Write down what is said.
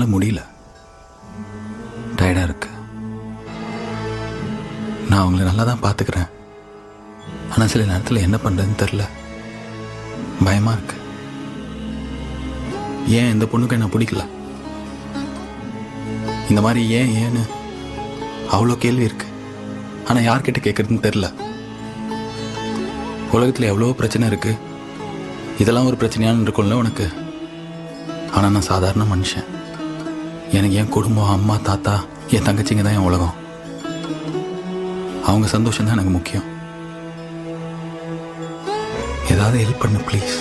என்னால் முடியல. டயர்டாக இருக்கு. நான் அவங்கள நல்லா தான் பார்த்துக்கிறேன் ஆனால் சில நேரத்தில் என்ன பண்ணுறதுன்னு தெரில பயமாக இருக்கு. ஏன் இந்த பொண்ணுக்கு என்ன பிடிக்கல? இந்த மாதிரி ஏன் ஏன்னு அவ்வளோ கேள்வி இருக்கு. ஆனால் யார்கிட்ட கேட்குறதுன்னு தெரில உலகத்தில் எவ்வளோ பிரச்சனை இருக்கு. இதெல்லாம் ஒரு பிரச்சனையான்னு இருக்கும்ல உனக்கு. ஆனால் நான் சாதாரண மனுஷன். எனக்கு என் குடும்பம் அம்மா தாத்தா என் தங்கச்சிங்க தான் என் உலகம். அவங்க சந்தோஷம் தான் எனக்கு முக்கியம். ஏதாவது ஹெல்ப் பண்ணு ப்ளீஸ்